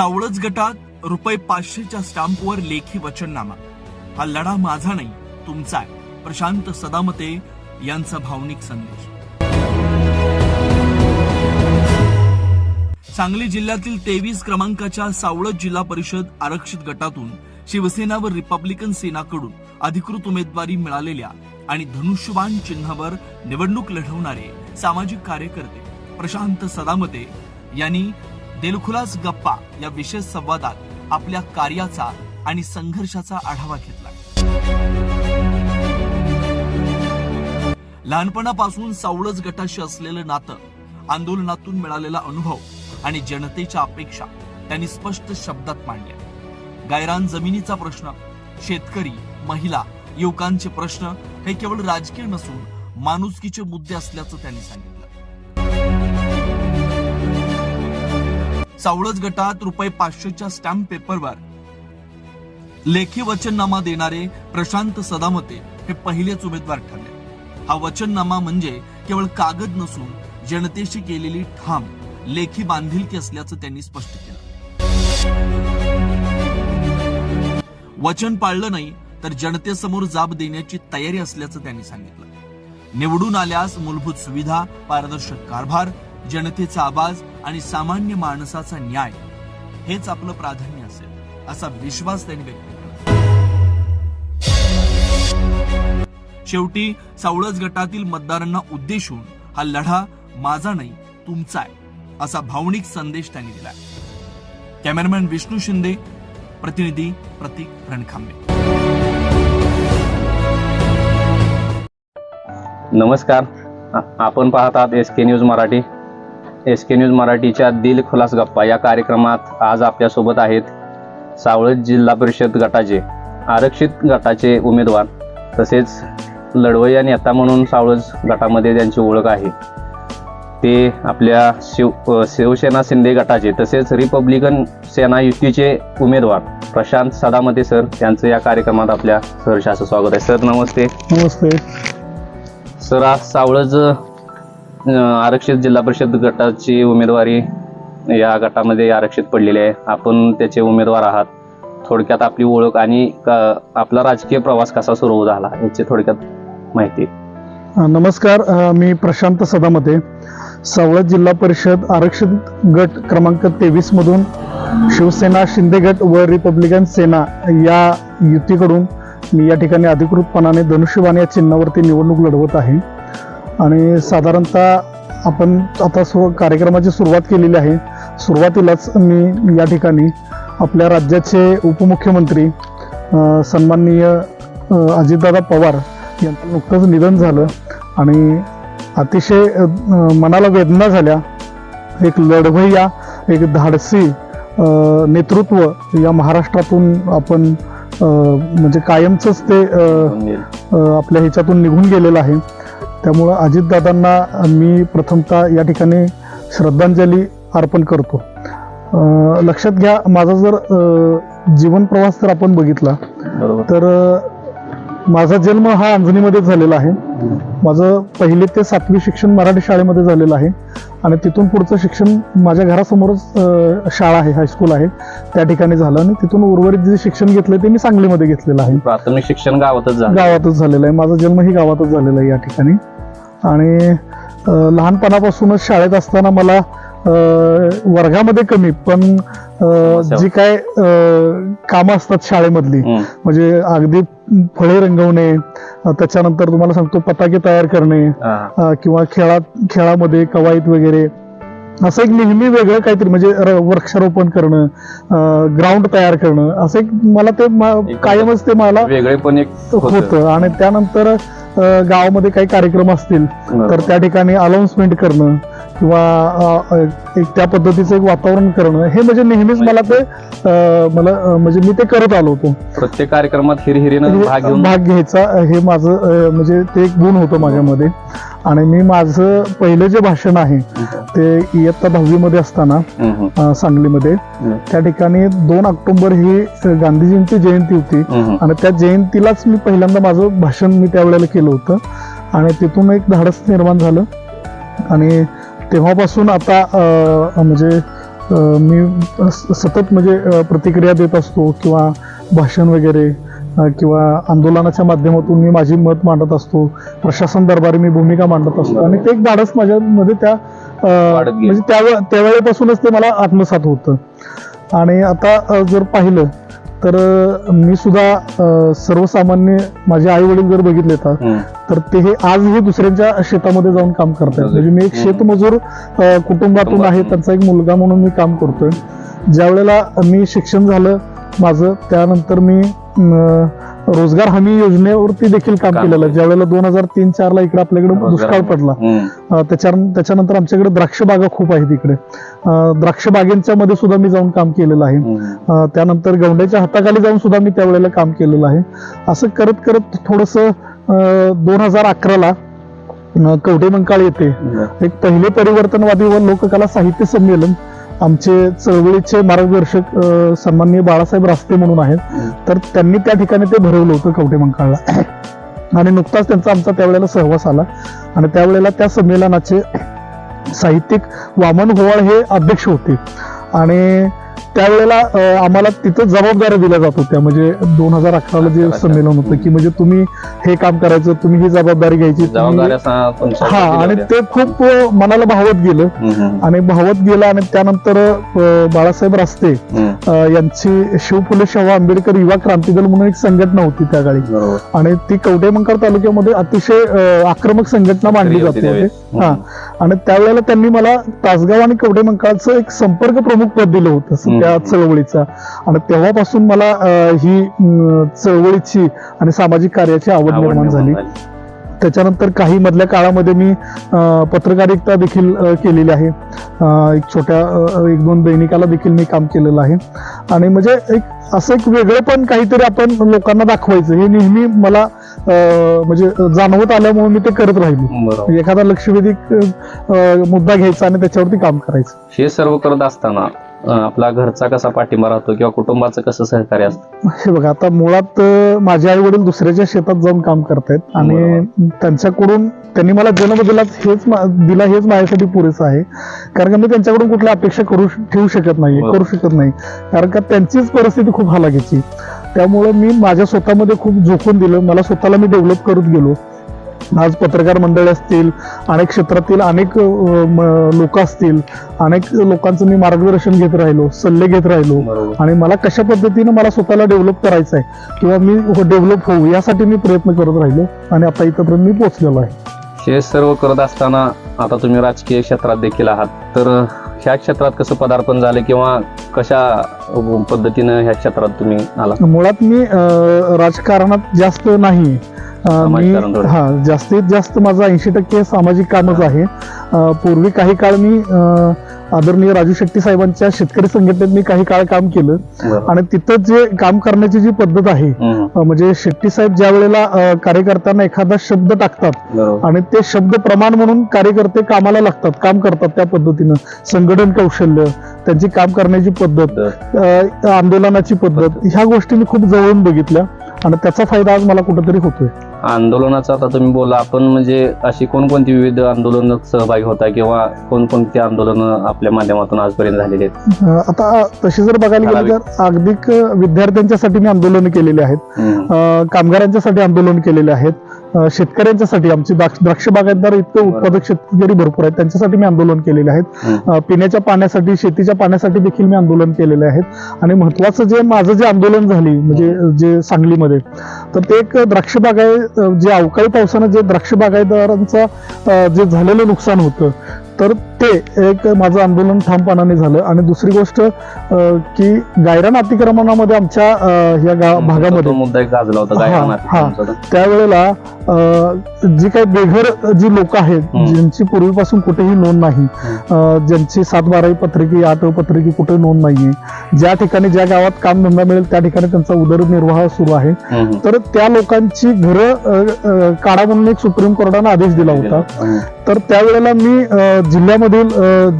सावळच गटात रुपये पाचशेच्या स्टॅम्पवर लेखी वचननामा. हा लढा माझा नाही तुमचा आहे. प्रशांत सदामते यांचा भावनिक संदेश. सांगली जिल्ह्यातील तेवीस क्रमांकाच्या सावळत जिल्हा परिषद आरक्षित गटातून शिवसेना व रिपब्लिकन सेनाकडून अधिकृत उमेदवारी मिळालेल्या आणि धनुष्यबाण चिन्हावर निवडणूक लढवणारे सामाजिक कार्यकर्ते प्रशांत सदामते यांनी दिलखुलास गप्पा या विशेष संवादात आपल्या कार्याचा आणि संघर्षाचा आढावा घेतला. लहानपणापासून सावळच गटाशी असलेलं नातं आंदोलनातून मिळालेला अनुभव आणि जनतेच्या अपेक्षा त्यांनी स्पष्ट शब्दात मांडल्या. गायरान जमिनीचा प्रश्न शेतकरी महिला युवकांचे प्रश्न हे केवळ राजकीय नसून माणुसकीचे मुद्दे असल्याचं त्यांनी सांगितलं. सावळज गटात रुपये पाचशेच्या स्टॅम्प पेपरवर. लेखी वचननामा देणारे प्रशांत सदामते हे पहिलेच उमेदवार ठरले. हा वचननामा म्हणजे केवळ कागद नसून जनतेशी केलेली ठाम लेखी बांधिलकी असल्याचं त्यांनी स्पष्ट केलं. वचन पाळलं नाही तर जनतेसमोर जाब देण्याची तयारी असल्याचं त्यांनी सांगितलं. निवडून आल्यास मूलभूत सुविधा पारदर्शक कारभार जनतेचा आवाज आणि सामान्य माणसाचा न्याय हेच आपलं प्राधान्य असेल असा विश्वास त्यांनी व्यक्त केला. शेवटी सावळज गटातील मतदारांना उद्देशून हा लढा माझा नाही तुमचा आहे असा भावनिक संदेश त्यांनी दिला कॅमेरामॅन विष्णू शिंदे प्रतिनिधी प्रतीक रणखांबे. नमस्कार. आपण पाहत आहात S K news Marathi. S K news मराठीच्या दिल खुलास गप्पा या कार्यक्रमात आज आपल्यासोबत आहेत सावळज जिल्हा परिषद गटाचे आरक्षित गटाचे उमेदवार तसेच लढवय्या नेता म्हणून सावळज गटामध्ये त्यांची ओळख आहे. ते आपल्या शिव शिवसेना शिंदे गटाचे तसेच रिपब्लिकन सेना युतीचे उमेदवार प्रशांत सदामते सर यांचं या कार्यक्रमात आपल्या सहर्षाचं स्वागत आहे. सर नमस्ते. नमस्ते. सर आज सावळज आरक्षित जिल्हा परिषद गटाची उमेदवारी या गटामध्ये आरक्षित पडलेली आहे. आपण त्याचे उमेदवार आहात. थोडक्यात आपली ओळख आणि आपला राजकीय प्रवास कसा सुरू झाला याची थोडक्यात माहिती. नमस्कार. मी प्रशांत सदामते. सावळद जिल्हा परिषद आरक्षित गट क्रमांक तेवीस मधून शिवसेना शिंदे गट व रिपब्लिकन सेना या युतीकडून मी या ठिकाणी अधिकृतपणाने धनुष्यबाण या चिन्हावरती निवडणूक लढवत आहे. आणि साधारणतः आपण आता सु कार्यक्रमाची सुरुवात केलेली आहे. सुरुवातीलाच मी या ठिकाणी आपल्या राज्याचे उपमुख्यमंत्री सन्माननीय अजितदादा पवार यांचं नुकतंच निधन झालं आणि अतिशय मनाला वेदना झाल्या. एक लढवय्या एक धाडसी नेतृत्व या महाराष्ट्रातून आपण म्हणजे कायमचंच ते आपल्या ह्याच्यातून निघून गेलेलं आहे. त्यामुळं अजितदादांना मी प्रथमतः या ठिकाणी श्रद्धांजली अर्पण करतो. लक्षात घ्या माझा जर जीवन प्रवास जर आपण बघितला तर माझा जन्म हा अंजनीमध्ये झालेला आहे. माझं पहिले ते सातवी शिक्षण मराठी शाळेमध्ये झालेलं आहे. आणि तिथून पुढचं शिक्षण माझ्या घरासमोरच शाळा आहे हायस्कूल आहे. त्या ठिकाणी झालं आणि तिथून उर्वरित जे शिक्षण घेतलं ते मी सांगलीमध्ये घेतलेलं आहे. प्राथमिक शिक्षण गावातच गावातच झालेलं आहे. माझा जन्म ही गावातच झालेला आहे या ठिकाणी. आणि लहानपणापासूनच शाळेत असताना मला वर्गामध्ये कमी पण जी काय कामं असतात शाळेमधली. म्हणजे अगदी फळे रंगवणे त्याच्यानंतर तुम्हाला सांगतो पताके तयार करणे किंवा खेळात खेळामध्ये कवायत वगैरे असं एक नेहमी वेगळं काहीतरी म्हणजे वृक्षारोपण करणं ग्राउंड तयार करणं असं एक मला ते कायमच ते मला वेगळे पण एक होतं. आणि त्यानंतर गावामध्ये काही कार्यक्रम असतील तर. त्या ठिकाणी अनाउन्समेंट करणं किंवा त्या पद्धतीचं एक वातावरण करणं हे म्हणजे नेहमीच मला ते मला म्हणजे मी ते करत आलो होतो. प्रत्येक कार्यक्रमात हिरहिरीनं भाग भाग घ्यायचा हे माझं म्हणजे ते एक गुण होतं माझ्यामध्ये. आणि मी माझं पहिलं जे भाषण आहे ते इयत्ता दहावीमध्ये असताना सांगलीमध्ये. त्या ठिकाणी दोन ऑक्टोबर ही गांधीजींची जयंती होती. आणि त्या जयंतीलाच मी पहिल्यांदा माझं भाषण मी त्यावेळेला केलं होतं. आणि तिथून एक धाडस निर्माण झालं. आणि तेव्हापासून आता म्हणजे मी सतत म्हणजे प्रतिक्रिया देत असतो किंवा भाषण वगैरे किंवा आंदोलनाच्या माध्यमातून मी माझी मत मांडत असतो प्रशासन दरबारी मी भूमिका मांडत असतो आणि ते एक धाडस माझ्यामध्ये त्या. म्हणजे त्या त्यावेळेपासूनच ते मला आत्मसात होतं आणि आता जर पाहिलं तर मी सुद्धा सर्वसामान्य माझे आई वडील जर बघितले तर ते हे आजही दुसऱ्यांच्या शेतामध्ये जाऊन काम करतात म्हणजे मी एक हम्म. शेतमजूर कुटुंबातून. आहे त्यांचा एक मुलगा म्हणून मी काम करतोय ज्या वेळेला मी शिक्षण झालं माझं त्यानंतर मी रोजगार हमी योजनेवरती देखील काम केलेलं केलं. ज्या वेळेला दोन हजार तीन चार ला इकडे आपल्याकडे दुष्काळ. पडला त्याच्या त्याच्यानंतर आमच्याकडे द्राक्ष बागा खूप आहेत इकडे. द्राक्ष बागेंच्या मध्ये सुद्धा मी जाऊन काम केलेलं आहे. त्यानंतर गवंड्याच्या हाताखाली जाऊन सुद्धा मी त्यावेळेला काम केलेलं आहे. असं करत करत थोडस दोन हजार अकराला कवठे मंकाळ बरं. एक पहिले परिवर्तनवादी व लोककला साहित्य संमेलन आमचे चळवळीचे मार्गदर्शक सन्माननीय बाळासाहेब रास्ते म्हणून आहेत. तर त्यांनी त्या ठिकाणी ते भरवलं होतं कवठे मंकाळला. आणि नुकताच त्यांचा आमचा त्यावेळेला सहवास आला. आणि त्यावेळेला त्या संमेलनाचे साहित्यिक वामन गोवाळ हे अध्यक्ष होते. आणि त्यावेळेला आम्हाला तिथं जबाबदाऱ्या दिल्या जात होत्या म्हणजे दोन हजार अकराला जे. संमेलन होतं की म्हणजे तुम्ही हे काम करायचं तुम्ही ही जबाबदारी घ्यायची हा आणि. ते खूप मनाला भावत गेलं. आणि भावत गेलं आणि त्यानंतर बाळासाहेब रास्ते यांची शिव फुले शाहू आंबेडकर युवा क्रांती दल म्हणून एक संघटना होती त्या काळी आणि ती कवठेमंकाळ तालुक्यामध्ये अतिशय आक्रमक संघटना मांडली जाते. हा आणि त्यावेळेला त्यांनी मला तासगाव आणि कवठेमंकाळचं एक संपर्क प्रमुख पद दिलं होतं. त्या चळवळीचा. आणि तेव्हापासून मला ही चळवळीची आणि सामाजिक कार्याची आवड निर्माण झाली. त्याच्यानंतर काही मधल्या काळामध्ये मी पत्रकारिता देखील केलेली आहे. एक छोट्या एक दोन दैनिकाला देखील मी काम केलेलं आहे. आणि म्हणजे एक असं एक वेगळं पण काहीतरी आपण लोकांना दाखवायचं. हे नेहमी मला म्हणजे जाणवत आल्यामुळे मी ते करत राहिलो. एखादा लक्षवेधिक अं, मुद्दा घ्यायचा आणि त्याच्यावरती काम करायचं. हे सर्व करत असताना आपला घरचा कसा पाठिंबा राहतो किंवा कुटुंबाचं कसं सहकार्य असतं? हे बघा आता मुळात माझे आई वडील दुसऱ्याच्या शेतात जाऊन काम करतायत आणि त्यांच्याकडून त्यांनी मला जन्म दिला हेच दिला हेच माझ्यासाठी पुरेसं आहे. कारण का मी त्यांच्याकडून कुठल्या अपेक्षा करू ठेवू शकत नाही. करू शकत नाही. कारण का त्यांचीच परिस्थिती खूप हालाकीची. त्यामुळे मी माझ्या स्वतःमध्ये खूप झोकून दिलं. मला स्वतःला मी डेव्हलप करत गेलो. आज पत्रकार मंडळी असतील अनेक क्षेत्रातील अनेक लोक असतील अनेक लोकांचं मी मार्गदर्शन घेत राहिलो सल्ले घेत राहिलो. आणि मला कशा पद्धतीने मला स्वतःला डेव्हलप करायचं आहे किंवा मी डेव्हलप होऊ यासाठी मी प्रयत्न करत राहिलो आणि आता इथंपर्यंत मी पोहोचलेलो आहे. हे सर्व करत असताना आता तुम्ही राजकीय क्षेत्रात देखील आहात. तर ह्या क्षेत्रात कसं पदार्पण झालं किंवा कशा पद्धतीनं ह्या क्षेत्रात तुम्ही आला मुळात मी राजकारणात जास्त नाही. मी. हा जास्तीत जास्त माझं ऐंशी टक्के सामाजिक कामच आहे. पूर्वी काही काळ मी आदरणीय राजू शेट्टी साहेबांच्या शेतकरी संघटनेत मी काही काळ काम केलं. आणि तिथं जे काम करण्याची जी पद्धत आहे म्हणजे शेट्टी साहेब ज्या वेळेला कार्यकर्त्यांना एखादा शब्द टाकतात आणि ते शब्द प्रमाण म्हणून कार्यकर्ते कामाला लागतात काम करतात त्या पद्धतीनं. संघटन कौशल्य त्यांची काम करण्याची पद्धत आंदोलनाची पद्धत ह्या गोष्टी मी खूप जवळून बघितल्या. आणि त्याचा फायदा आज मला कुठेतरी होतोय. आंदोलनाचा आता तुम्ही बोला आपण म्हणजे अशी कोणकोणती विविध आंदोलनात सहभागी होता किंवा कोणकोणती आंदोलनं आपल्या माध्यमातून आजपर्यंत झालेली आहेत? आता तशी जर बघायला गेलं तर अगदी विद्यार्थ्यांच्यासाठी मी आंदोलन केलेली आहेत. कामगारांच्यासाठी आंदोलन केलेले आहेत. शेतकऱ्यांच्यासाठी आमची द्राक्ष बागायतदार इतके उत्पादक शेतकरी भरपूर आहेत. त्यांच्यासाठी मी आंदोलन केलेले आहेत पिण्याच्या पाण्यासाठी शेतीच्या पाण्यासाठी देखील मी आंदोलन केलेले आहेत आणि महत्वाचं जे माझं जे आंदोलन झाली म्हणजे जे सांगलीमध्ये तर ते एक द्राक्ष बागाय जे अवकाळी पावसानं जे द्राक्ष बागायतदारांचं जे झालेलं नुकसान होतं तर ते एक माझं आंदोलन ठामपणाने झालं. आणि दुसरी गोष्ट की गायरान अतिक्रमणामध्ये आमच्या या भागामध्ये. त्यावेळेला जी काही बेघर जी लोक आहेत. ज्यांची पूर्वीपासून कुठेही नोंद नाही ज्यांची सात बारावी पत्रिकी आठ पत्रिकी कुठे नोंद नाहीये ज्या ठिकाणी ज्या गावात कामधंदा मिळेल त्या ठिकाणी त्यांचा उदरनिर्वाह सुरू आहे. तर त्या लोकांची घरं काढा म्हणून एक सुप्रीम कोर्टानं आदेश दिला होता. तर त्यावेळेला मी जिल्ह्यामधील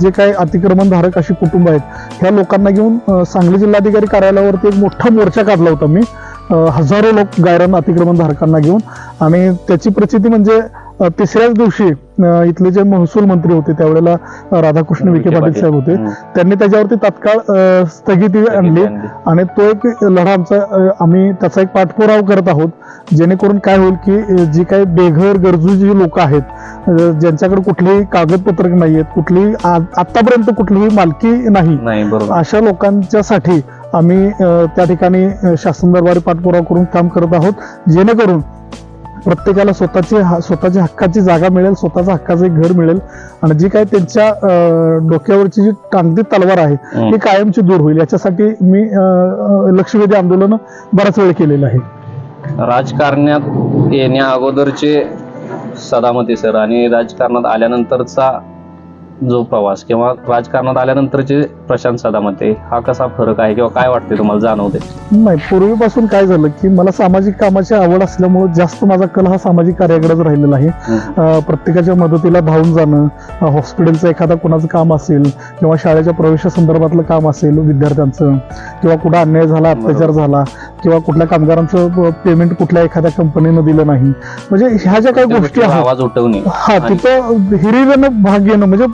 जे काही अतिक्रमणधारक अशी कुटुंब आहेत ह्या लोकांना घेऊन सांगली जिल्हाधिकारी कार्यालयावरती एक मोठा मोर्चा काढला होता मी. हजारो लोक गायरान अतिक्रमण धारकांना घेऊन आणि त्याची प्रचिती म्हणजे तिसऱ्याच दिवशी इथले जे महसूल मंत्री होते त्यावेळेला राधाकृष्ण विखे पाटील साहेब होते. त्यांनी त्याच्यावरती तात्काळ स्थगिती आणली. आणि तो एक लढा आमचा आम्ही त्याचा एक पाठपुरावा करत आहोत. जेणेकरून काय होईल की जी काही बेघर गरजू जी लोक आहेत ज्यांच्याकडे कुठलीही कागदपत्र नाही आहेत कुठलीही आतापर्यंत कुठलीही मालकी नाही. अशा लोकांच्यासाठी आम्ही त्या ठिकाणी शासन दरबारी पाठपुरावा करून काम करत आहोत. जेणेकरून प्रत्येकाला स्वतःची हा- स्वतःची हक्काची जागा मिळेल स्वतःचं हक्काचं एक घर मिळेल आणि जी काही त्यांच्या डोक्यावरची जी टांगती तलवार आहे. ती कायमची दूर होईल. याच्यासाठी मी लक्षवेधी आंदोलन बराच वेळ केलेलं आहे. राजकारणात येण्या अगोदरचे सदामती सर. आणि राजकारणात आल्यानंतरचा जो प्रवास किंवा राजकारणात आल्यानंतरचे प्रशांत सदामते हा कसा फरक आहे किंवा काय वाटते तुम्हाला जाणवते नाही पूर्वीपासून काय झालं की मला सामाजिक कामाची आवड असल्यामुळे जास्त माझा कल हा सामाजिक कार्याकडेच राहिलेला आहे. प्रत्येकाच्या मदतीला धावून जाणं हॉस्पिटलचं एखादा कोणाचं काम असेल किंवा शाळेच्या प्रवेशासंदर्भातलं काम असेल विद्यार्थ्यांचं किंवा कुठं अन्याय झाला अत्याचार झाला किंवा कुठल्या कामगारांचं पेमेंट कुठल्या एखाद्या कंपनीनं दिलं नाही. म्हणजे ह्या ज्या काही गोष्टी आहेत हा तिथं हिरिरीनं भाग घेणं म्हणजे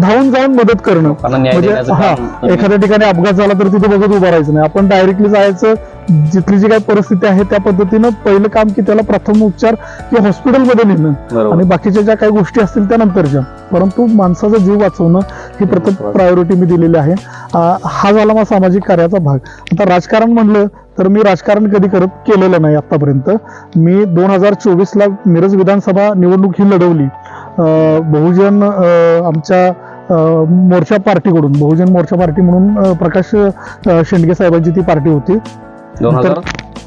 धावून जाऊन मदत करणं. म्हणजे हा एखाद्या ठिकाणी अपघात झाला तर तिथे बघत उभं राहायचं नाही. आपण डायरेक्टली जायचं जिथली जी काही परिस्थिती आहे त्या पद्धतीनं पहिलं काम की त्याला प्रथम उपचार किंवा हॉस्पिटलमध्ये नेणं. आणि बाकीच्या ज्या काही गोष्टी असतील त्या नंतरच्या. परंतु माणसाचा जीव वाचवणं ही प्रथम. प्रायोरिटी मी दिलेली आहे. हा झाला माझा सामाजिक कार्याचा भाग. आता राजकारण म्हणलं तर मी राजकारण कधी करत केलेलं नाही आतापर्यंत मी दोन हजार चोवीसला मिरज विधानसभा निवडणूक ही लढवली. बहुजन आमच्या मोर्चा पार्टीकडून बहुजन मोर्चा पार्टी म्हणून प्रकाश शेंडगे साहेबांची ती पार्टी होती.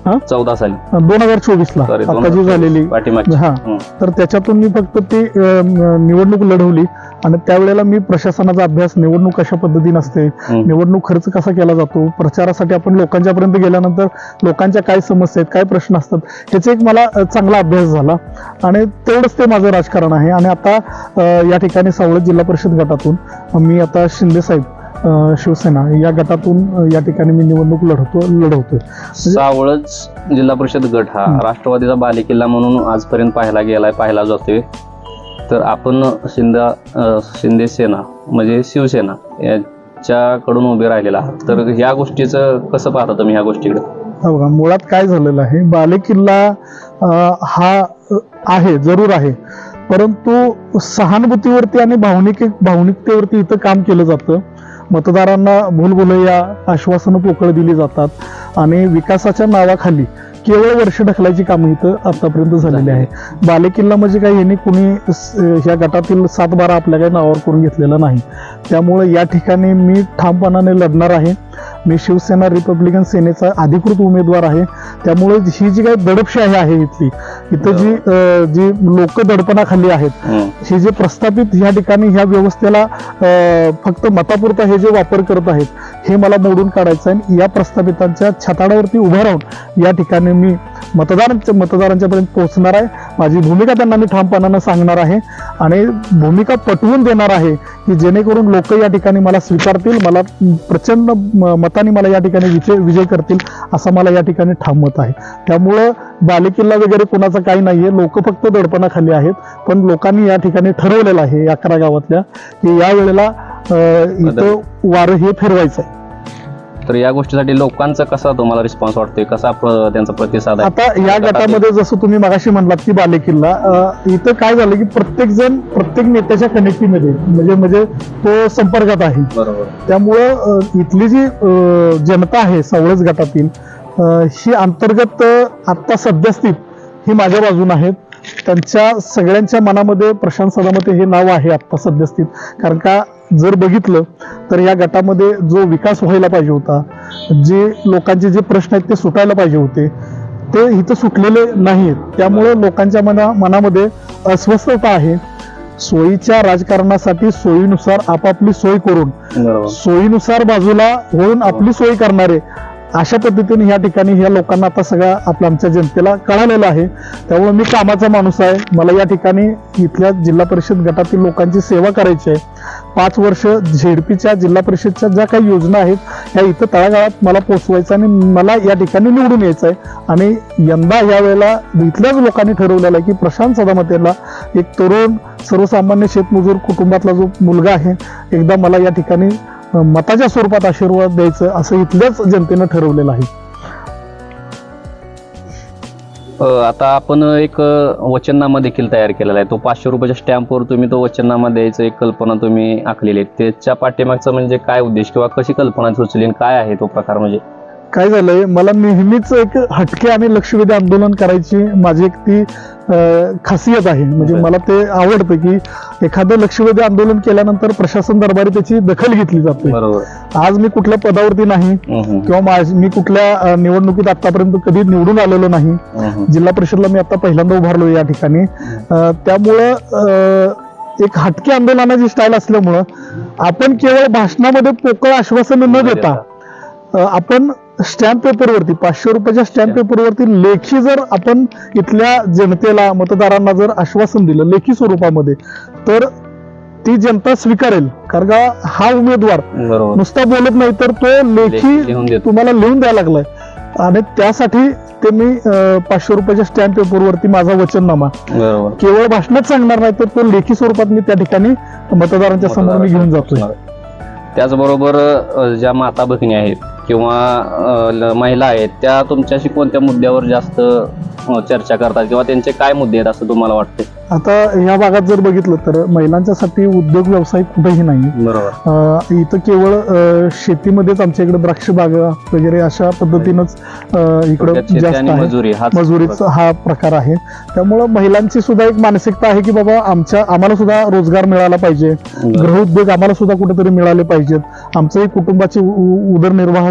हा? चौदा साली. दोन हजार चोवीसला. सॉरी आता जी झालेली. पाठीमागची. हा. तर त्याच्यातून मी फक्त ती अ, निवडणूक लढवली आणि त्यावेळेला मी प्रशासनाचा अभ्यास निवडणूक कशा पद्धतीने असते. निवडणूक खर्च कसा केला जातो प्रचारासाठी आपण लोकांच्या पर्यंत गेल्यानंतर लोकांच्या काय समस्या आहेत काय प्रश्न असतात ह्याचा एक मला अ, चांगला अभ्यास झाला. आणि तेवढंच ते माझं राजकारण आहे. आणि आता अ, या ठिकाणी सावळत जिल्हा परिषद गटातून मी आता शिंदे साहेब शिवसेना या गटातून या ठिकाणी मी निवडणूक लढवतो लढवतोय. सावळच जिल्हा परिषद गट हा. राष्ट्रवादीचा बालेकिल्ला म्हणून आजपर्यंत पाहायला गेलाय पाहिला जातोय. तर आपण शिंदे शिंदे सेना म्हणजे शिवसेना याच्याकडून उभे राहिलेला आहात. तर ह्या गोष्टीचं कसं पाहता तुम्ही ह्या गोष्टीकडे? बघा मुळात काय झालेलं आहे बालेकिल्ला हा आहे जरूर आहे. परंतु सहानुभूतीवरती आणि भावनिक भावनिकतेवरती इथं काम केलं जातं. मतदारांना भूलभुलैया आश्वासनं पोकळ दिली जातात आणि विकासाच्या नावाखाली केवळ वर्ष ढकलायची कामं इथं आतापर्यंत झालेली आहे बालेकिल्ला म्हणजे काही यांनी कुणी या ह्या गटातील सात बारा आपल्या काही नावावर करून घेतलेला नाही. त्यामुळे या ठिकाणी मी ठामपणाने लढणार आहे. मी शिवसेना रिपब्लिकन सेनेचा अधिकृत उमेदवार आहे. त्यामुळे ही जी काही दडपशाही आहे इथली इथं जी जी लोक दडपणाखाली आहेत. हे. जे प्रस्थापित ह्या ठिकाणी ह्या व्यवस्थेला फक्त मतापुरता हे जे वापर करत आहेत हे मला मोडून काढायचं आहे. या प्रस्थापितांच्या छताडावरती उभं राहून या ठिकाणी मी मतदारांच्या मतदारांच्या पर्यंत पोहोचणार आहे. माझी भूमिका त्यांना मी ठामपणानं सांगणार आहे आणि भूमिका पटवून देणार आहे की जेणेकरून लोक या ठिकाणी मला स्वीकारतील मला प्रचंड मताने मला या ठिकाणी विजय विजय करतील असं मला या ठिकाणी ठाम मत आहे. त्यामुळं बालेकिल्ला वगैरे कोणाचा काही नाहीये लोक फक्त दडपणाखाली आहेत पण लोकांनी या ठिकाणी ठरवलेलं आहे अकरा गावातल्या की या वेळेला इथं वारं हे फिरवायचं आहे तर या गोष्टीसाठी लोकांचा कसा तुम्हाला रिस्पॉन्स वाटतोय? कसा प्र- त्यांचा प्रतिसाद आहे? आता या गटामध्ये जसं तुम्ही मगाशी म्हणलात की बालेकिल्ला अं, इथं काय झालं की प्रत्येक जण प्रत्येक नेत्याच्या कनेक्टिव्हमध्ये म्हणजे म्हणजे तो संपर्कात आहे. बरोबर. त्यामुळं अ, इथली जी अ, जनता आहे सावळज गटातील अ, ही अंतर्गत अ, आत्ता सद्यस्थित ही माझ्या बाजून आहेत. त्यांच्या सगळ्यांच्या मनामध्ये प्रशांत सदामते हे नाव आहे आत्ता सद्यस्थित. कारण का जर बघितलं तर या गटामध्ये जो विकास व्हायला पाहिजे होता जे लोकांचे जे प्रश्न आहेत ते सुटायला पाहिजे होते ते इथं सुटलेले नाहीत त्यामुळे लोकांच्या मना मनामध्ये अस्वस्थता आहे. सोयीच्या राजकारणासाठी सोयीनुसार आपापली सोय करून सोयीनुसार बाजूला होऊन आपली सोय करणारे अशा पद्धतीने या ठिकाणी ह्या लोकांना आता सगळ्या आपल्या आमच्या जनतेला कळालेलं आहे. त्यामुळे मी कामाचा माणूस आहे. मला या ठिकाणी इथल्या जिल्हा परिषद गटातील लोकांची सेवा करायची आहे. पाच वर्ष झेडपीच्या जिल्हा परिषदच्या ज्या काही योजना आहेत ह्या इथं तळागाळात मला पोचवायचं आणि मला या ठिकाणी निवडून यायचं आहे. आणि यंदा यावेळेला इथल्याच लोकांनी ठरवलेलं आहे की प्रशांत सदामतेला एक तरुण सर्वसामान्य शेतमजूर कुटुंबातला जो मुलगा आहे एकदा मला या ठिकाणी मताच्या स्वरूपात आशीर्वाद द्यायचं असं इथल्याच जनतेनं ठरवलेलं आहे. आता आपण एक वचननामा देखील तयार केलेला आहे. तो पाचशे रुपयाच्या स्टॅम्पवर तुम्ही तो वचननामा द्यायचं एक कल्पना तुम्ही आखलेली आहे. त्याच्या पाठीमागचा म्हणजे काय उद्देश किंवा कशी कल्पना सुचली आणि काय आहे तो प्रकार म्हणजे? काय झालंय? मला नेहमीच एक हटके आणि लक्षवेधी आंदोलन करायची माझी एक ती खासियत आहे. म्हणजे. मला ते आवडतं की एखादं लक्षवेधी आंदोलन केल्यानंतर प्रशासन दरबारी त्याची दखल घेतली जाते. आज मी कुठल्या पदावरती नाही किंवा मी कुठल्या निवडणुकीत आतापर्यंत कधी निवडून आलेलो नाही. जिल्हा परिषदला मी आता पहिल्यांदा उभारलो या ठिकाणी. त्यामुळं एक हटके आंदोलनाची स्टाईल असल्यामुळं आपण केवळ भाषणामध्ये पोकळ आश्वासन न देता आपण स्टॅम्प पेपरवरती पाचशे रुपयाच्या स्टॅम्प पेपरवरती लेखी जर आपण इथल्या जनतेला मतदारांना जर आश्वासन दिलं लेखी स्वरूपामध्ये तर ती जनता स्वीकारेल. कारण का हा उमेदवार नुसता बोलत नाही तर तो लेखी तुम्हाला लिहून द्यायला लागलाय. आणि त्यासाठी ते मी पाचशे रुपयाच्या स्टॅम्प पेपरवरती माझा वचननामा. केवळ भाषणात सांगणार नाही तर तो लेखी स्वरूपात मी त्या ठिकाणी मतदारांच्या समोर मी घेऊन जातोय. त्याचबरोबर ज्या माता भगिनी आहेत किंवा महिला आहेत त्या तुमच्याशी कोणत्या मुद्द्यावर जास्त चर्चा करतात? किंवा त्यांचे काय मुद्दे आहेत असं तुम्हाला वाटते? आता ह्या भागात जर बघितलं तर महिलांच्यासाठी उद्योग व्यवसाय कुठेही नाही. बरोबर. इथं केवळ शेतीमध्येच आमच्या इकडे द्राक्ष बागा वगैरे अशा पद्धतीनंच इकडं जास्त मजुरी हा मजुरीचा हा प्रकार आहे. त्यामुळं महिलांची सुद्धा एक मानसिकता आहे की बाबा आमच्या आम्हाला सुद्धा रोजगार मिळाला पाहिजे. गृहउद्योग आम्हाला सुद्धा कुठेतरी मिळाले पाहिजेत. आमचंही कुटुंबाची उ-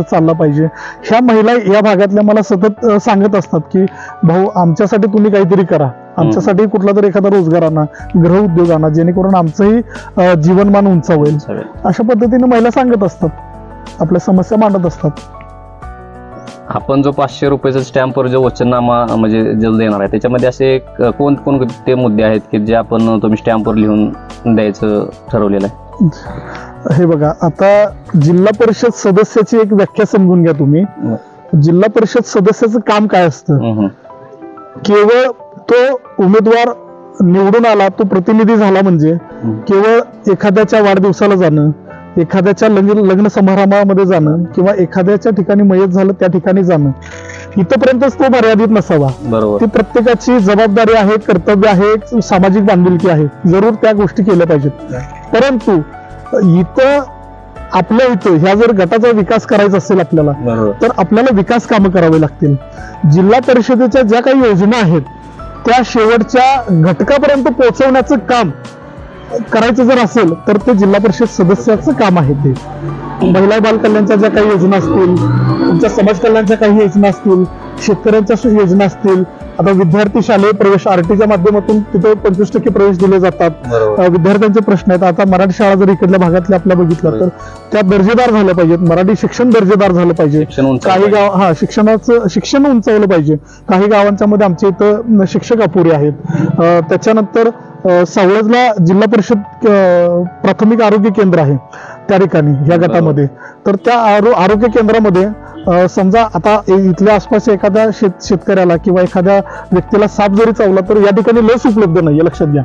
उदरनिर्वाह चालला पाहिजे. ह्या महिला या भागातल्या मला सतत सांगत असतात की भाऊ आमच्यासाठी तुम्ही काहीतरी करा. आमच्यासाठी कुठला तरी एखादा रोजगार आणा गृहउद्योग आणा जेणेकरून आमचंही जीवनमान उंचावेल. अशा पद्धतीने महिला सांगत असतात. आपल्या समस्या मांडत असतात. आपण जो पाचशे रुपयाचा स्टॅम्पवर जो वचननामा म्हणजे जल देणार आहे त्याच्यामध्ये असे कोण कोण ते मुद्दे आहेत की जे आपण तुम्ही स्टॅम्पवर लिहून द्यायचं ठरवलेलं आहे? हे बघा आता जिल्हा परिषद सदस्याची एक व्याख्या समजून घ्या तुम्ही. जिल्हा परिषद सदस्याचं काम काय असतं. केवळ तो उमेदवार निवडून आला तो प्रतिनिधी झाला म्हणजे केवळ एखाद्याच्या वाढदिवसाला जाणं एखाद्याच्या लग्न लग्न समारंभामध्ये जाणं किंवा एखाद्याच्या ठिकाणी मयत झालं त्या ठिकाणी जाणं इथपर्यंतच तो मर्यादित नसावा. बरोबर. ती प्रत्येकाची जबाबदारी आहे कर्तव्य आहे सामाजिक बांधिलकी आहे. जरूर त्या गोष्टी केल्या पाहिजेत. परंतु इथं आपल्या इथं ह्या जर गटाचा विकास करायचा असेल आपल्याला बरोबर. तर आपल्याला विकास कामं करावे लागतील. जिल्हा परिषदेच्या ज्या काही योजना आहेत त्या शेवटच्या घटकापर्यंत पोहोचवण्याचं काम करायचं जर असेल तर ते जिल्हा परिषद सदस्याचं काम आहे ते. महिला बाल कल्याणच्या ज्या काही योजना असतील तुमच्या समाज कल्याणच्या काही योजना असतील शेतकऱ्यांच्या योजना असतील आता विद्यार्थी शालेय प्रवेश आरटीच्या माध्यमातून तिथे पंचवीस टक्के प्रवेश दिले जातात. विद्यार्थ्यांचे प्रश्न आहेत. आता मराठी शाळा जर इकडल्या भागातल्या आपल्या बघितलं तर त्या दर्जेदार झाल्या पाहिजेत. मराठी शिक्षण दर्जेदार झालं पाहिजे. काही गाव हा शिक्षणाचं शिक्षण उंचावलं पाहिजे. काही गावांच्या मध्ये आमच्या इथं शिक्षक अपुरे आहेत. त्याच्यानंतर सावळजला जिल्हा परिषद प्राथमिक आरोग्य केंद्र आहे. त्या ठिकाणी या गटामध्ये. तर त्या आरो- आरोग्य केंद्रामध्ये समजा आता इथल्या आसपास एखाद्या शेत शेतकऱ्याला किंवा एखाद्या व्यक्तीला साप जरी चावला तर या ठिकाणी लस उपलब्ध नाही लक्षात घ्या.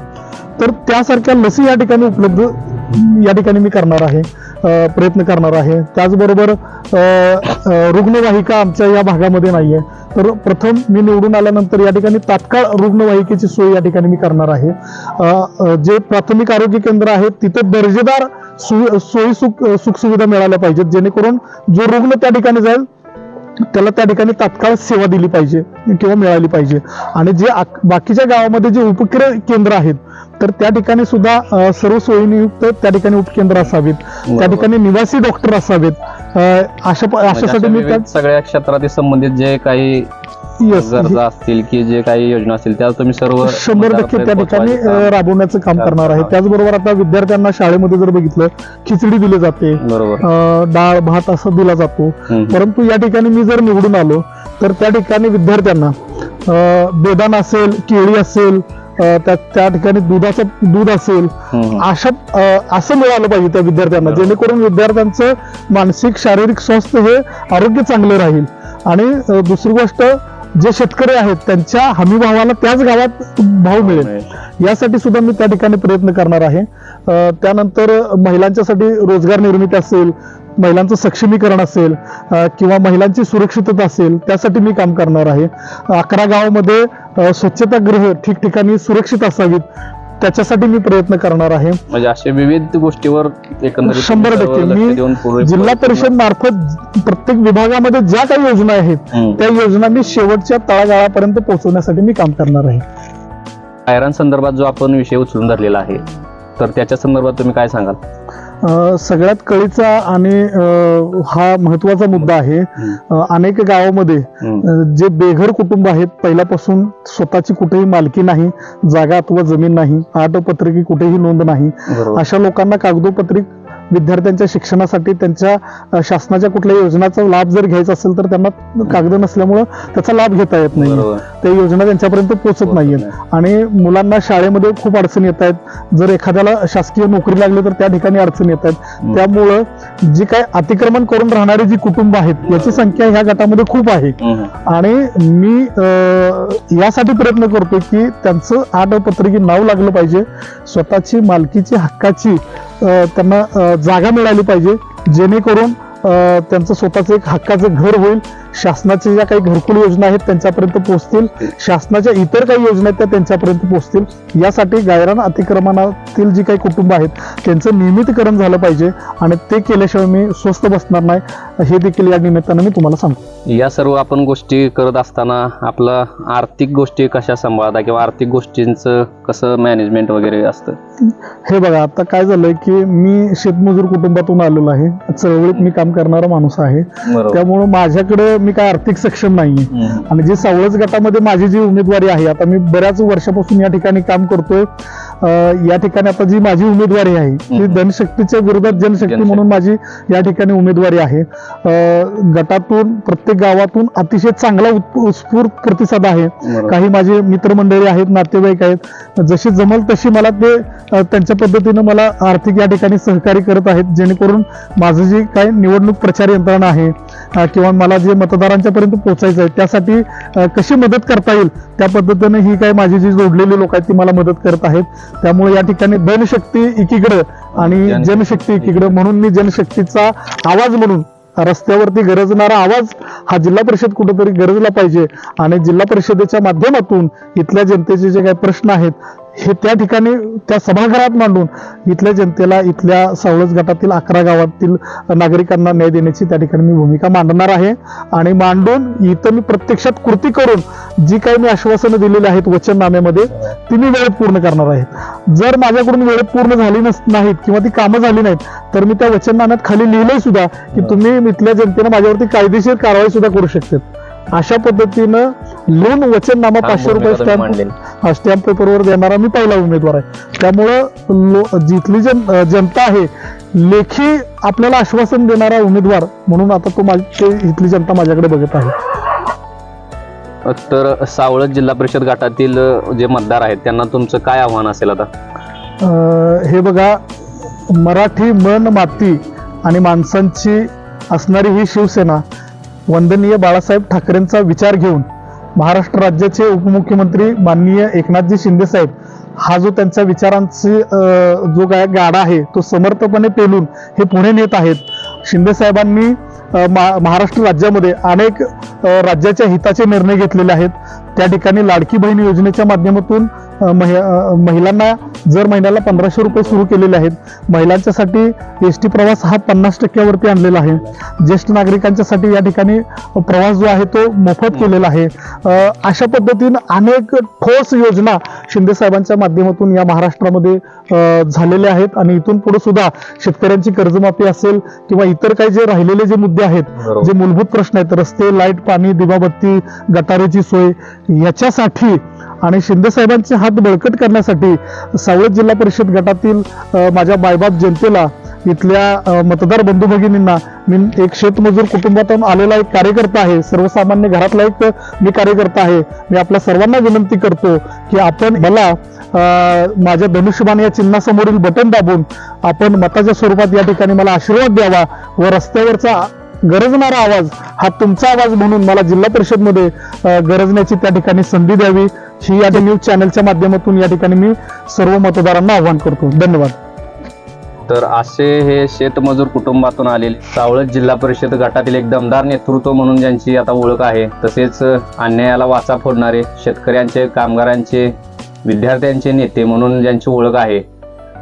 तर त्यासारख्या लसी या ठिकाणी उपलब्ध या ठिकाणी मी करणार आहे प्रयत्न करणार आहे. त्याचबरोबर रुग्णवाहिका आमच्या या भागामध्ये नाहीये. तर प्रथम मी निवडून आल्यानंतर या ठिकाणी तात्काळ रुग्णवाहिकेची सोय या ठिकाणी मी करणार आहे. जे प्राथमिक आरोग्य केंद्र आहे तिथे दर्जेदार सोयी सुख सुखसुविधा मिळाल्या पाहिजेत. जेणेकरून जो रुग्ण त्या ठिकाणी जाईल त्याला त्या ठिकाणी तात्काळ सेवा दिली पाहिजे किंवा मिळाली पाहिजे. आणि जे बाकीच्या गावामध्ये जे उपक्रम केंद्र आहेत तर त्या ठिकाणी सुद्धा सर्व सोयीनियुक्त त्या ठिकाणी उपकेंद्र असावेत. त्या. ठिकाणी निवासी डॉक्टर असावेत. अशा म्हणजे अशासाठी अशा मी त्या सगळ्या क्षेत्रातील संबंधित जे काही Yes. गरजा असतील की जे काही योजना असतील त्या तुम्ही सर्व शंभर टक्के त्या ठिकाणी अ, राबवण्याचं काम करणार आहे. त्याचबरोबर आता विद्यार्थ्यांना शाळेमध्ये जर बघितलं खिचडी दिली जाते काम. बरोबर अ, डाळ भात असं दिला जातो हम्म. परंतु या ठिकाणी मी जर निवडून आलो तर त्या ठिकाणी विद्यार्थ्यांना अ, बेदाण असेल केळी असेल अ, त्या त्या ठिकाणी दुधाचं दूध असेल हम्म. अशा अ, असं मिळालं पाहिजे त्या विद्यार्थ्यांना बरोबर. जेणेकरून विद्यार्थ्यांचं मानसिक शारीरिक स्वास्थ्य हे आरोग्य चांगलं राहील आणि अ, दुसरी गोष्ट जे शेतकरी आहेत त्यांच्या हमी भावाला त्याच गावात भाव मिळेल. यासाठी सुद्धा मी त्या ठिकाणी प्रयत्न करणार आहे. त्यानंतर महिलांच्यासाठी रोजगार निर्मिती असेल महिलांचं सक्षमीकरण असेल किंवा महिलांची सुरक्षितता असेल त्यासाठी मी काम करणार आहे. अकरा गावामध्ये स्वच्छतागृह ठिकठिकाणी सुरक्षित असावीत. त्याच्यासाठी मी प्रयत्न करणार आहे म्हणजे अशा विविध गोष्टीवर एकंदरीत शंभर टक्के. मी जिल्हा परिषद मार्फत प्रत्येक विभागामध्ये ज्या काही योजना आहेत. त्या योजना मी शेवटच्या तळागाळापर्यंत पोहोचवण्यासाठी मी काम करणार आहे संदर्भात जो आपण विषय उचलून धरलेला आहे तर त्याच्या संदर्भात तुम्ही काय सांगाल सगळ्यात कळीचा आणि हा महत्त्वाचा मुद्दा आहे. अनेक गावामध्ये जे बेघर कुटुंब आहेत पहिल्यापासून स्वतःची कुठेही मालकी नाही जागा अथवा जमीन नाही आठ पत्रिकी कुठेही नोंद नाही. अशा लोकांना कागदोपत्री विद्यार्थ्यांच्या शिक्षणासाठी त्यांच्या शासनाच्या कुठल्याही योजनाचा लाभ जर घ्यायचा असेल तर त्यांना कागद नसल्यामुळं त्याचा लाभ घेता येत नाही त्या योजना त्यांच्यापर्यंत पोहोचत नाहीयेत. आणि मुलांना शाळेमध्ये खूप अडचणी येत आहेत. जर एखाद्याला शासकीय नोकरी लागली तर त्या ठिकाणी अडचणी येत आहेत. त्यामुळं जी काय अतिक्रमण करून राहणारी जी कुटुंब आहेत याची संख्या ह्या गटामध्ये खूप आहे. आणि मी यासाठी प्रयत्न करतो की त्यांचं आठ पत्रिकी नाव लागलं पाहिजे. स्वतःची मालकीची हक्काची त्यांना जागा मिळाली पाहिजे जेणेकरून त्यांचं स्वतःचं एक हक्काचं घर होईल. शासनाच्या ज्या काही घरकुल योजना आहेत त्यांच्यापर्यंत पोहोचतील. शासनाच्या इतर काही योजना आहेत त्या त्यांच्यापर्यंत पोहोचतील. यासाठी गायरान अतिक्रमणातील जी काही कुटुंब आहेत त्यांचं नियमितकरण झालं पाहिजे आणि ते केल्याशिवाय मी स्वस्त बसणार नाही. हे देखील या निमित्तानं मी तुम्हाला सांगतो. या सर्व आपण गोष्टी करत असताना आपलं आर्थिक गोष्टी कशा सांभाळता किंवा आर्थिक गोष्टींचं कसं मॅनेजमेंट वगैरे असतं? हे बघा आता काय झालंय की मी शेतमजूर कुटुंबातून आलेलो आहे. चळवळीत मी काम करणारा माणूस आहे. त्यामुळं माझ्याकडे मी काय आर्थिक सक्षम नाहीये आणि जी सावळज गटामध्ये माझी जी उमेदवारी आहे आता मी बऱ्याच वर्षापासून या ठिकाणी काम करतोय या ठिकाणी आता जी माझी उमेदवारी आहे ती. धनशक्तीच्या विरोधात जनशक्ती. म्हणून माझी या ठिकाणी उमेदवारी आहे गटातून प्रत्येक गावातून अतिशय चांगला उत्स्फूर्त प्रतिसाद आहे. काही माझे मित्रमंडळी आहेत नातेवाईक आहेत जशी जमल तशी मला ते त्यांच्या पद्धतीनं मला आर्थिक या ठिकाणी सहकार्य करत आहेत जेणेकरून माझं जी काही निवडणूक प्रचार यंत्रणा आहे किंवा मला जे मतदारांच्या पर्यंत पोहोचायचं आहे त्यासाठी कशी मदत करता येईल त्या पद्धतीनं ही काही माझी जी जोडलेली लोक आहेत ती मला मदत करत आहेत. त्यामुळे या ठिकाणी धनशक्ती एकीकडं आणि जनशक्ती जनशक्ती एकीकडं. म्हणून मी जनशक्तीचा आवाज म्हणून रस्त्यावरती गरजणारा आवाज हा जिल्हा परिषद कुठेतरी गरजला पाहिजे. आणि जिल्हा परिषदेच्या माध्यमातून इथल्या जनतेचे जे काही प्रश्न आहेत हे त्या ठिकाणी त्या सभागृहात मांडून इथल्या जनतेला इथल्या सवळस गटातील अकरा गावातील नागरिकांना न्याय देण्याची त्या ठिकाणी मी भूमिका मांडणार आहे. आणि मांडून इथं मी प्रत्यक्षात कृती करून जी काही मी आश्वासनं दिलेली आहेत वचननाम्यामध्ये ती मी वेळेत पूर्ण करणार आहे. जर माझ्याकडून वेळेत पूर्ण झाली नस नाहीत किंवा ती कामं झाली नाहीत तर मी त्या वचननाम्यात खाली लिहिलंय सुद्धा की तुम्ही इथल्या जनतेनं माझ्यावरती कायदेशीर कारवाई सुद्धा करू शकतात. अशा पद्धतीनं लिहून वचननामा पाचशे रुपये स्टॅम्प. हा स्टॅम्प पेपरवर देणारा मी पहिला उमेदवार आहे. त्यामुळं जिथली जन जनता आहे लेखी आपल्याला आश्वासन देणारा उमेदवार म्हणून आता तो माझ- इथली जनता माझ्याकडे बघत आहे. तर सावळत जिल्हा परिषद गटातील जे मतदार आहेत त्यांना तुमचं काय आव्हान असेल आता? हे बघा मराठी मन माती आणि माणसांची असणारी ही शिवसेना वंदनीय बाळासाहेब ठाकरेंचा विचार घेऊन महाराष्ट्र राज्याचे उपमुख्यमंत्री माननीय एकनाथजी शिंदेसाहेब हा जो त्यांच्या विचारांची जो काय गाडा आहे तो समर्थपणे पेलून हे पुढे नेत आहेत. शिंदेसाहेबांनी मा- महाराष्ट्र राज्यामध्ये अनेक राज्याच्या हिताचे निर्णय घेतलेले आहेत. त्या ठिकाणी लाडकी बहीण योजनेच्या माध्यमातून महि- महिलांना जर महिन्याला पंधराशे रुपये सुरू केलेले आहेत महिलांच्यासाठी एस टी प्रवास हा पन्नास टक्क्यावरती आणलेला आहे. ज्येष्ठ नागरिकांच्यासाठी या ठिकाणी प्रवास जो आहे तो मोफत केलेला आहे. अशा पद्धतीनं अनेक ठोस योजना शिंदे साहेबांच्या माध्यमातून या महाराष्ट्रामध्ये अ, झालेले आहेत आणि इथून पुढे सुद्धा शेतकऱ्यांची कर्जमाफी असेल किंवा इतर काही जे राहिलेले जे मुद्दे आहेत. जे मूलभूत प्रश्न आहेत रस्ते लाइट पाणी दिवाबत्ती गटारेची सोय याच्यासाठी आणि शिंदेसाहेबांचे हात बळकट करण्यासाठी सावळद जिल्हा परिषद गटातील माझ्या बायबाप जनतेला इथल्या मतदार बंधू भगिनींना मी एक शेतमजूर कुटुंबातून आलेला एक कार्यकर्ता आहे. सर्वसामान्य घरातला एक मी कार्यकर्ता आहे. मी आपल्या सर्वांना विनंती करतो की आपण मला माझ्या धनुष्यबाण या चिन्हासमोरील बटन दाबून आपण मताच्या स्वरूपात या ठिकाणी मला आशीर्वाद द्यावा व रस्त्यावरचा गरजणारा आवाज हा तुमचा आवाज म्हणून मला जिल्हा परिषदमध्ये गरजण्याची त्या ठिकाणी संधी द्यावी. ही या न्यूज चॅनलच्या माध्यमातून या ठिकाणी मी सर्व मतदारांना आवाहन करतो. धन्यवाद. तर असे हे शेतमजूर कुटुंबातून आलेले सावळत जिल्हा परिषद गटातील एक दमदार नेतृत्व म्हणून ज्यांची आता ओळख आहे तसेच अन्यायाला वाचा फोडणारे शेतकऱ्यांचे कामगारांचे विद्यार्थ्यांचे नेते म्हणून ज्यांची ओळख आहे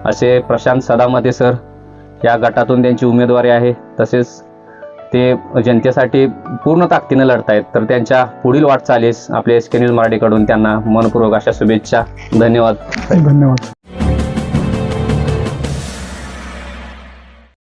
असे प्रशांत सदामते सर या गटातून त्यांची उमेदवारी आहे तसेच ते जनतेसाठी पूर्ण ताकदीनं लढतायत. तर त्यांच्या पुढील वाटचालीस आपल्या एस के न्यूज मराठीकडून त्यांना मनपूर्वक अशा शुभेच्छा. धन्यवाद. धन्यवाद.